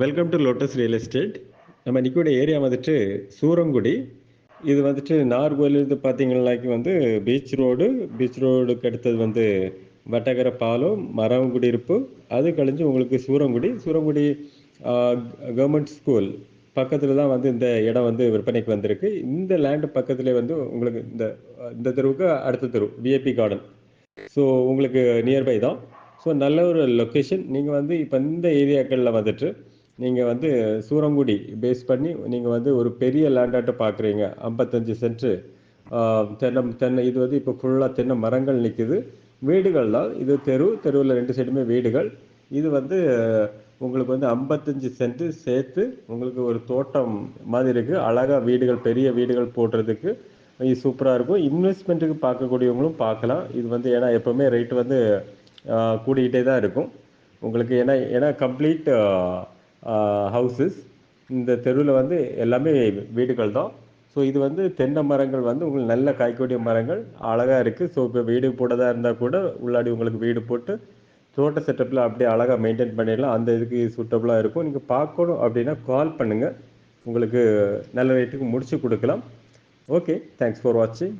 Welcome to Lotus Real Estate நம்ம நிற்கக்கூடிய area வந்துட்டு சூரங்குடி. இது வந்துட்டு நார்கோயிலிருந்து பார்த்தீங்கன்னாக்கி வந்து பீச் ரோடு பீச் ரோடுக்கு அடுத்தது வந்து வட்டகர பாலம் மரவங்குடி இருப்பு. அது கழிஞ்சு உங்களுக்கு சூரங்குடி. சூரங்குடி கவர்மெண்ட் ஸ்கூல் பக்கத்தில் தான் வந்து இந்த இடம் வந்து விற்பனைக்கு வந்திருக்கு. இந்த லேண்டு பக்கத்துலேயே வந்து உங்களுக்கு இந்த இந்த தெருவுக்கு அடுத்த தெரு விஐபி கார்டன் ஸோ உங்களுக்கு நியர்பை தான். ஸோ நல்ல ஒரு லொக்கேஷன் நீங்கள் வந்து இப்போ இந்த ஏரியாக்களில் வந்துட்டு நீங்கள் வந்து சூரங்குடி பேஸ் பண்ணி நீங்கள் வந்து ஒரு பெரிய லேண்டாட்டை பார்க்குறீங்க ஐம்பத்தஞ்சு சென்ட்டு தென்னை தென்னை இது வந்து இப்போ ஃபுல்லாக தென்னை மரங்கள் நிற்குது வீடுகள் தான் இது தெரு தெருவில் ரெண்டு சைடுமே வீடுகள். இது வந்து உங்களுக்கு வந்து ஐம்பத்தஞ்சு சென்ட் சேர்த்து உங்களுக்கு ஒரு தோட்டம் மாதிரி இருக்குது அழகாக வீடுகள் பெரிய வீடுகள் போடுறதுக்கு இது சூப்பராக இருக்கும். இன்வெஸ்ட்மெண்ட்டுக்கு பார்க்கக்கூடியவங்களும் பார்க்கலாம் இது வந்து ஏன்னா எப்போவுமே ரேட் வந்து கூடிக்கிட்டே தான் இருக்கும். உங்களுக்கு ஏன்னா ஏன்னா கம்ப்ளீட் ஹவுசஸ் இந்த தெருவில் வந்து எல்லாமே வீடுகள் தான். ஸோ இது வந்து தென்னை மரங்கள் வந்து உங்களுக்கு நல்ல காய்க்கூடிய மரங்கள் அழகாக இருக்குது ஸோ இப்போ வீடு போட்டதாக இருந்தால் கூட உள்ளாடி உங்களுக்கு வீடு போட்டு தோட்ட செட்டப்பில் அப்படியே அழகாக மெயின்டைன் பண்ணிடலாம். அந்த இதுக்கு சூட்டபுளாக இருக்கும். நீங்கள் பார்க்கணும் அப்படின்னா கால் பண்ணுங்கள் உங்களுக்கு நல்ல ரேட்டுக்கு முடிச்சு கொடுக்கலாம். ஓகே தேங்க்ஸ் ஃபார் வாட்சிங்